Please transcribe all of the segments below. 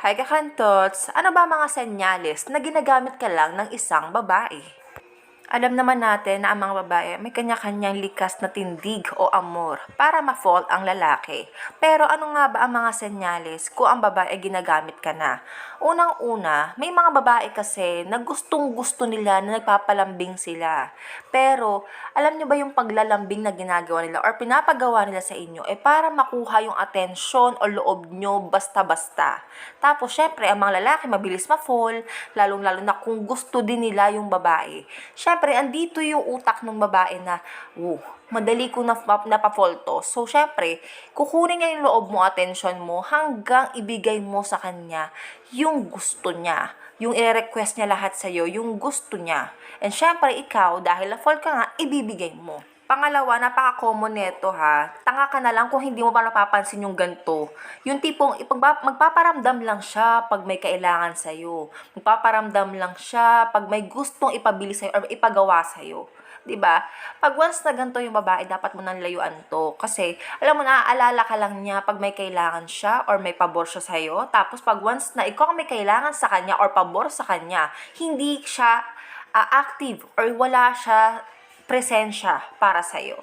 Hi kakantots! Ano ba mga senyales na ginagamit ka lang ng isang babae? Alam naman natin na ang mga babae may kanya-kanyang likas na tindig o amor para ma-fall ang lalaki. Pero ano nga ba ang mga senyales kung ang babae ginagamit ka na? Unang-una, may mga babae kasi na gustong gusto nila na nagpapalambing sila. Pero alam nyo ba yung paglalambing na ginagawa nila or pinapagawa nila sa inyo eh para makuha yung atensyon o loob nyo basta-basta. Tapos syempre ang mga lalaki mabilis ma-fall, lalong-lalo na kung gusto din nila yung babae. Syempre, andito yung utak ng babae na, oh, madali ko na napafall to. So, syempre, kukunin niya yung loob mo, attention mo, hanggang ibigay mo sa kanya yung gusto niya. Yung i-request niya lahat sa'yo, yung gusto niya. And syempre, ikaw, dahil na-fall ka nga, ibibigay mo. Pangalawa, napaka-common nito ha. Tanga ka na lang kung hindi mo pa napapansin yung ganito. Yung tipong ipagba- magpaparamdam lang siya pag may kailangan sa'yo. Magpaparamdam lang siya pag may gustong ipabili sa'yo or ipagawa sa'yo. 'di ba? Pag once na ganito yung babae, dapat mo nang layuan to. Kasi, alam mo, naaalala ka lang niya pag may kailangan siya or may pabor siya sa'yo. Tapos, pag once na ikaw may kailangan sa kanya or pabor sa kanya, hindi siya ah, active or wala siya presensya para sa'yo.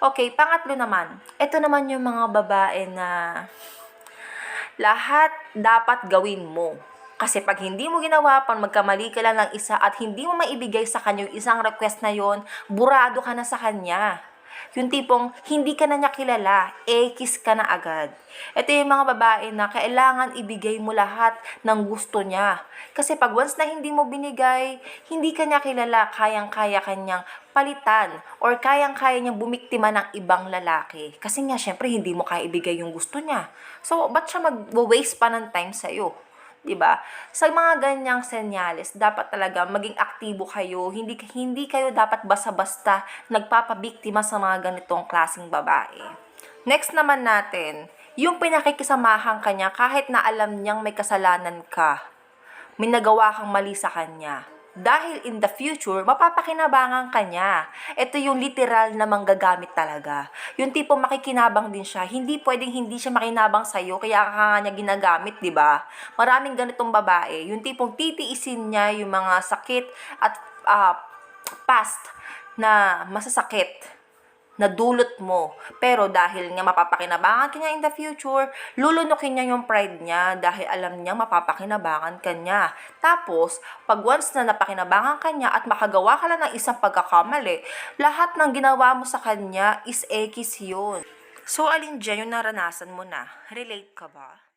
Okay, pangatlo naman. Ito naman yung mga babae na lahat dapat gawin mo. Kasi pag hindi mo ginawa, pag magkamali ka lang ng isa at hindi mo maibigay sa kanya yung isang request na yon, burado ka na sa kanya. Yung tipong hindi ka na niya kilala, ekis ka na agad. Ito yung mga babae na kailangan ibigay mo lahat ng gusto niya. Kasi pag once na hindi mo binigay, hindi ka niya kilala, kayang-kaya kanyang palitan or kayang-kaya niyang bumiktima ng ibang lalaki. Kasi nga, syempre, hindi mo kaya ibigay yung gusto niya. So, ba't siya mag-waste pa ng time sa'yo? 'Di ba? Sa mga ganyang senyales, dapat talaga maging aktibo kayo. Hindi hindi kayo dapat basta-basta nagpapabiktima sa mga ganitong klasing babae. Next naman natin, yung pinakikisamahan kanya kahit na alam niyang may kasalanan ka. May nagawa kang mali sa kanya. Dahil in the future, mapapakinabangan ka niya. Ito yung literal na manggagamit talaga. Yung tipo makikinabang din siya. Hindi pwedeng hindi siya makinabang sa'yo, kaya ka nga niya ginagamit, di ba? Maraming ganitong babae. Yung tipong titiisin niya yung mga sakit at ah, past na masasakit na dulot mo. Pero dahil nga mapapakinabangan ka niya in the future, lulunukin niya yung pride niya dahil alam niya mapapakinabangan ka niya. Tapos, pag once na napakinabangan ka niya at makagawa ka lang ng isang pagkakamali, lahat ng ginawa mo sa kanya is ekis yun. So, alin dyan yung naranasan mo na? Relate ka ba?